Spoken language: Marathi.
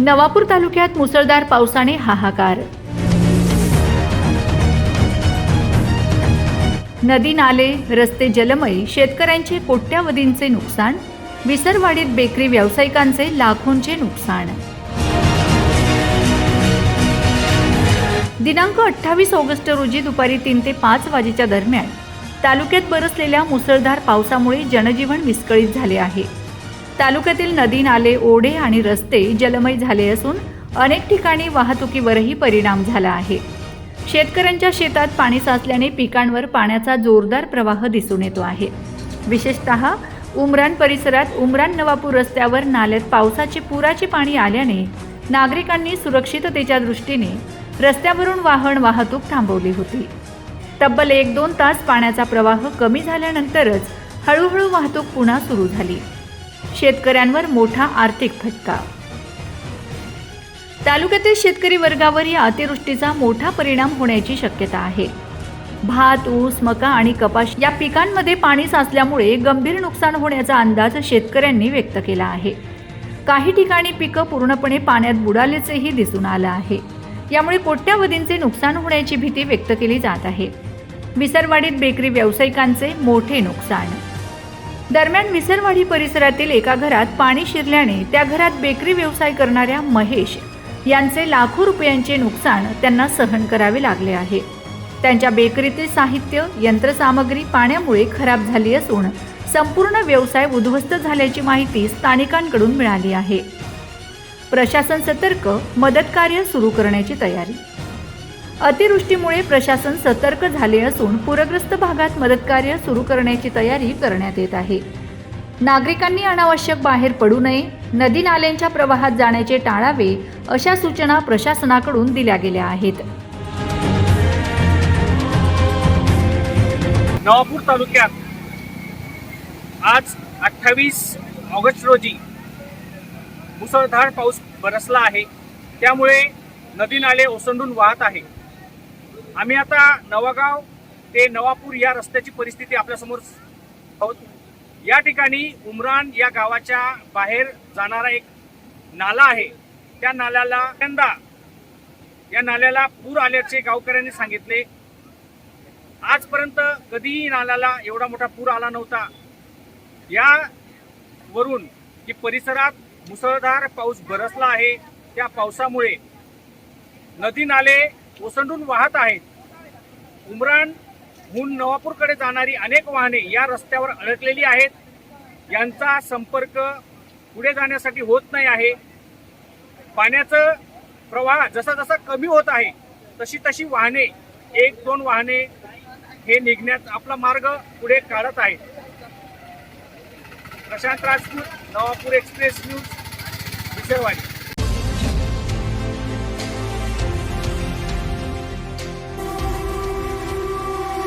नवापूर तालुक्यात मुसळधार पावसाने हाहाकार. नदी नाले रस्ते जलमय शेतकऱ्यांचे कोट्यावधींचे नुकसान विसरवाडीत बेकरी व्यावसायिकांचे लाखोंचे नुकसान. दिनांक अठ्ठावीस ऑगस्ट रोजी दुपारी तीन ते पाच वाजेच्या दरम्यान तालुक्यात बरसलेल्या मुसळधार पावसामुळे जनजीवन विस्कळीत झाले आहे. तालुक्यातील नदी नाले ओढे आणि रस्ते जलमय झाले असून अनेक ठिकाणी वाहतुकीवरही परिणाम झाला आहे. शेतकऱ्यांच्या शेतात पाणी साचल्याने पिकांवर पाण्याचा जोरदार प्रवाह दिसून येतो आहे. विशेषतः उमरान परिसरात उमरान नवापूर रस्त्यावर नाल्यात पावसाचे पुराचे पाणी आल्याने नागरिकांनी सुरक्षिततेच्या दृष्टीने रस्त्यावरून वाहन वाहतूक थांबवली होती. तब्बल एक दोन तास पाण्याचा प्रवाह कमी झाल्यानंतरच हळूहळू वाहतूक पुन्हा सुरू झाली. शेतकऱ्यांवर मोठा आर्थिक फटका. तालुक्यातील शेतकरी वर्गावर या अतिवृष्टीचा मोठा परिणाम होण्याची शक्यता आहे. भात ऊस मका आणि कपाश या पिकांमध्ये पाणी साचल्यामुळे गंभीर नुकसान होण्याचा अंदाज शेतकऱ्यांनी व्यक्त केला आहे. काही ठिकाणी पिकं पूर्णपणे पाण्यात बुडाल्याचेही दिसून आलं आहे. यामुळे कोट्यावधींचे नुकसान होण्याची भीती व्यक्त केली जात आहे. विसरवाडीत बेकरी व्यावसायिकांचे मोठे नुकसान दरम्यान मिसरवाडी परिसरातील एका घरात पाणी शिरल्याने त्या घरात बेकरी व्यवसाय करणाऱ्या महेश यांचे लाखो रुपयांचे नुकसान त्यांना सहन करावे लागले आहे. त्यांच्या बेकरीतील साहित्य यंत्रसामग्री पाण्यामुळे खराब झाली असून संपूर्ण व्यवसाय उद्ध्वस्त झाल्याची माहिती स्थानिकांकडून मिळाली आहे. प्रशासन सतर्क मदत कार्य सुरू करण्याची तयारी अतिवृष्टीमुळे प्रशासन सतर्क झाले असून पूरग्रस्त भागात मदतकार्य सुरू करण्याची तयारी करण्यात येत आहे. नागरिकांनी अनावश्यक बाहेर पडू नये नदी नाल्यांच्या प्रवाहात जाण्याचे टाळावे अशा सूचना प्रशासनाकडून दिल्या गेल्या आहेत. नवापूर तालुक्यात आज अठ्ठावीस ऑगस्ट रोजी मुसळधार पाऊस बरसला आहे. त्यामुळे नदी नाले ओसंडून वाहत आहे आम्ही आता नवागाव ते नवापूर या रस्त्याची परिस्थिती आपल्यासमोर आहोत. या ठिकाणी उमरान या गावाच्या बाहेर जाणारा एक नाला आहे. त्या नाल्याला यंदा या नाल्याला पूर आल्याचे गावकऱ्यांनी सांगितले. आजपर्यंत कधीही नाल्याला एवढा मोठा पूर आला नव्हता. या वरून की परिसरात मुसळधार पाऊस बरसला आहे. त्या पावसामुळे नदी नाले ओसंडून वाहत आहेत. उमराणहून नवापूरकडे जाणारी अनेक वाहने या रस्त्यावर अडकलेली आहेत. यांचा संपर्क पुढे जाण्यासाठी होत नाही आहे. पाण्याचं प्रवाह जसा जसा कमी होत आहे तशी तशी वाहने एक दोन वाहने हे निघण्यात आपला मार्ग पुढे काढत आहेत. Prashant Rajput Navapur express news Visarwadi.